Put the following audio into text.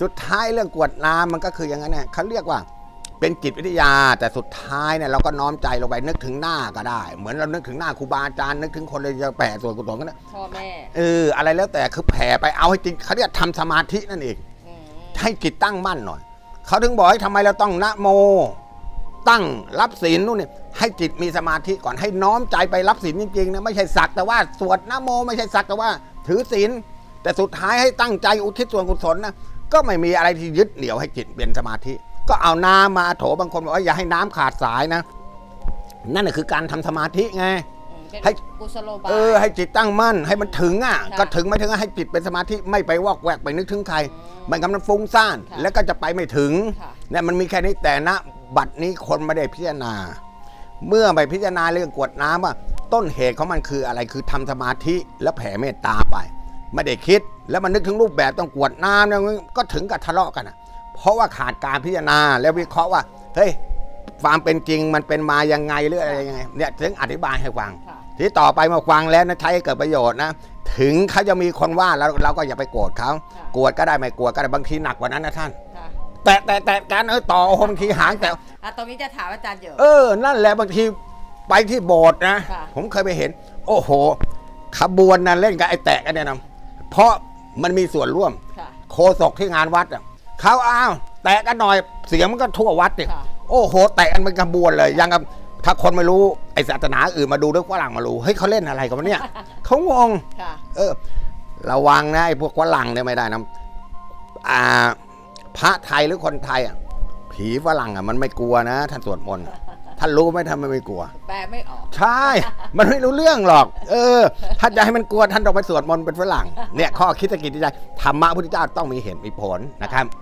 สุดท้ายเรื่องกรวดน้ำมันก็คืออย่างนั้นเนี่ยเขาเรียกว่าเป็นจิตวิทยาแต่สุดท้ายเนี่ยเราก็น้อมใจลงไปนึกถึงหน้าก็ได้ เหมือนเรานึกถึงหน้าครูบาอาจารย์นึกถึงคนเลยจะแผ่ส่วนกุศลกันนะพ่อแม่เอออะไรแล้วแต่คือแผ่ไปเอาให้จริงเขาเรียกทำสมาธินั่นเองอืมให้จิตตั้งมั่นหน่อยเขาถึงบอกให้ทำไมเราต้องนะโม ตั้งรับศีลนู่นนี่ให้จิตมีสมาธิก่อนให้น้อมใจไปรับศีลจริงๆนะไม่ใช่สักแต่ว่าสวดนะโม ไม่ใช่สักแต่ว่า ถือศีลแต่สุดท้ายให้ตั้งใจอุทิศส่วนกุศลนะ ก็ไม่มีอะไรที่ยึดเหนี่ยวให้จิตเป็นสมาธิ ก็เอาน้ำมาโถบางคนบอกว่าอย่าให้น้ำขาดสายนะ นั่นนะคือการทำสมาธิไงอืมเป็นให้กุศโลบายเออให้จิตตั้งมั่น ให้มันถึงอะค่ะ ก็ถึงไม่ถึงให้จิตเป็นสมาธิไม่ไปวอกแวกไปนึกถึงใครอืมไม่งั้นมันฟุ้งซ่านค่ะแล้วก็จะไปไม่ถึงค่ะเนี่ยมันมีแค่นี้แต่ณบัดนี้คนไม่ได้พิจารณา เมื่อไปพิจารณาเรื่องกรวดน้ำว่าต้นเหตุของมันคืออะไรคือทำสมาธิแล้วแผ่เมตตาไป ไม่ได้คิด แล้วมันนึกถึงรูปแบบต้องกรวดน้ำเนี่ยก็ถึงกับทะเลาะกันอะ เพราะว่าขาดการพิจารณาแล้ววิเคราะห์ว่าเฮ้ยความเป็นจริงมันเป็นมายังไงหรืออะไรยังไงเนี่ยถึงอธิบายให้ฟังค่ะที่ต่อไปมาฟังแล้วนะใช้ให้เกิดประโยชน์นะถึงเขาจะมีคนว่าแล้วเราก็อย่าไปโกรธเขาค่ะโกรธก็ได้ไม่โกรธก็ได้บางทีหนักกว่านั้นนะท่านค่ะแต่แต่แต่การเออต่อบางทีหางแต่อะตรงนี้จะถามอาจารย์เยอะเออ นั่นแหละบางทีไปที่โบสถ์นะค่ะผมเคยไปเห็น โอ้โห ขบวนนะเล่นกับไอ้แตะกันเนี่ยนะเพราะ มันมีส่วนร่วม ค่ะ โคศกที่งานวัดอะเขาอ้าวแตะกันหน่อยเสียงมันก็ทั่ววัดเนี่ยค่ะ โอ้โหแตะกันเป็นขบวนเลยยังกับถ้าคนไม่รู้ไอ้ศาสนาอื่นมาดูด้วยฝรั่งมารู้เฮ้ยเขาเล่นอะไรกันวะเนี่ยเขางง ค่ะ เออระวังนะไอ้พวกฝรั่งเนี่ยไม่ได้นะอ่า พระไทยหรือคนไทยอะผีฝรั่งอะมันไม่กลัวนะท่านสวดมนต์ ท่านรู้ไหมท่านไม่กลัว แปลไม่ออก ใช่ มันไม่รู้เรื่องหรอก เออถ้าจะให้มันกลัวท่านต้องไปสวดมนต์เป็นฝรั่ง เนี่ยข้อคิดสกิจใจธรรมะพุทธเจ้าต้องมีเหตุมีผลนะครับ